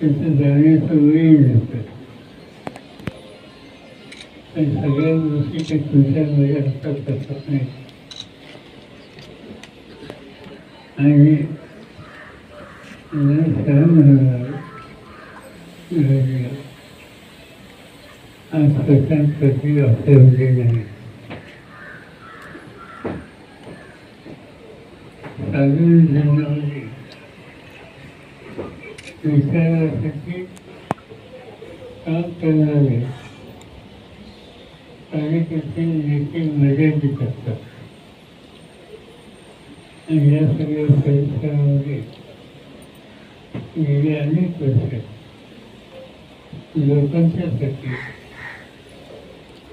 It's a very solution. ते- सगळ्या गोष्टी काही तुझ्या माझ्या हातात नाही. आणि आज प्रशांत प्रति असले नाही. साधारण जीवनामध्ये विचारासाठी काम करणारे. कार्यकर्ते देखील मर्यादित असतात आणि या सगळ्या परिसरामध्ये गेले अनेक वर्ष लोकांच्यासाठी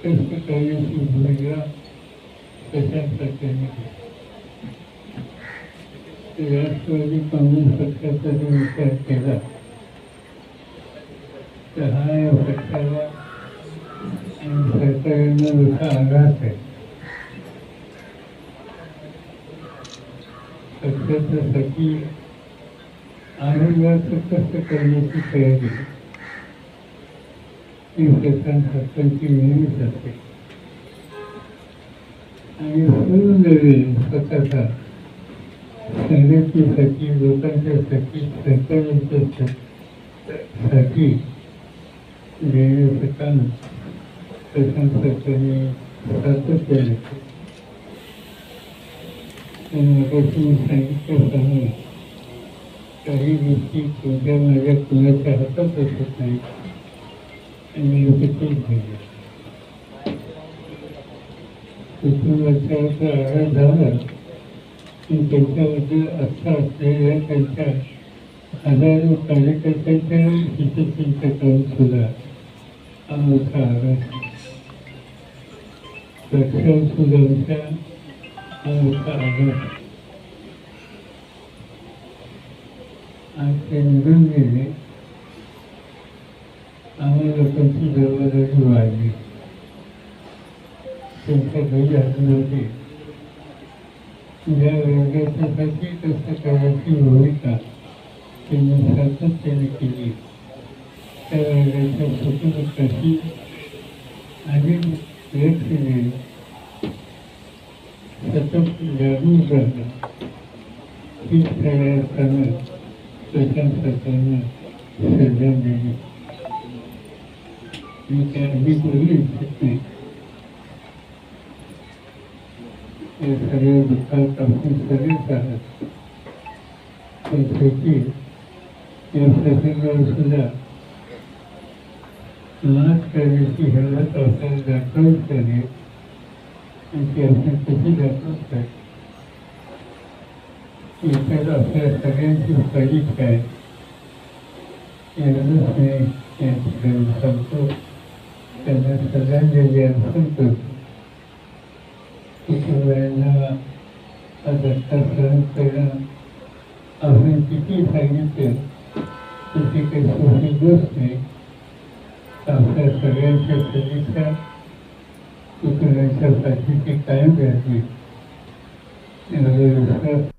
कष्ट करण्याची भूमिका कशा प्रकारे? घेतली. राष्ट्रवादी काँग्रेस पक्षाचा जो विचार केला. तर हा या पक्षाला आणि सरकारला मोठा आघात आहे पक्षाच्यासाठी आरोग्याचं कष्ट करण्याची तयारी ही प्रशांत सरकारची नेहमीच असते आणि सुंदर स्वतःचा संघटनेसाठी लोकांच्यासाठी सरकारांच्या साठी देण्याचं काम प्रशांत सरकारने सातत्याने केलं. आणि आता तुम्ही काही गोष्टी तुमच्या माझ्या कुणाच्या हातात असत नाही आणि लोकच घ्यायचे कुटुंबाचा आघात झाला की त्यांच्याबद्दल आस्था असलेल्या त्यांच्या हजारो कार्यकर्त्यांच्या हितचिंता करून सुद्धा हा मोठा आघात पक्षावर आज ते निघून गेले लोकांची जबाबदारी वाढली त्यांच्या घरी नव्हती ज्या वर्गाच्यासाठी कष्ट भूमिका त्यांनी सातत्याने केली त्या वर्गाच्या आणि अधिक женщине хотят вернуть это. Чистая страна, зачем сатана себя берет? Ведь обиду лечите. И среду как-то вкусовета от сети. Я сатана. لانچ کرنے کی ہمت اور ڈاکٹروں کے لیے ان کے اپنے کسی ڈاکٹر سے؟ کی تعریف کریں سب کو اپنے کسی تعریف سے، کسی کے دوست نے आपल्या सगळ्यांच्या सदिच्छा कुटुंबाच्या पाठीशी कायम राहतील एवढा विश्वास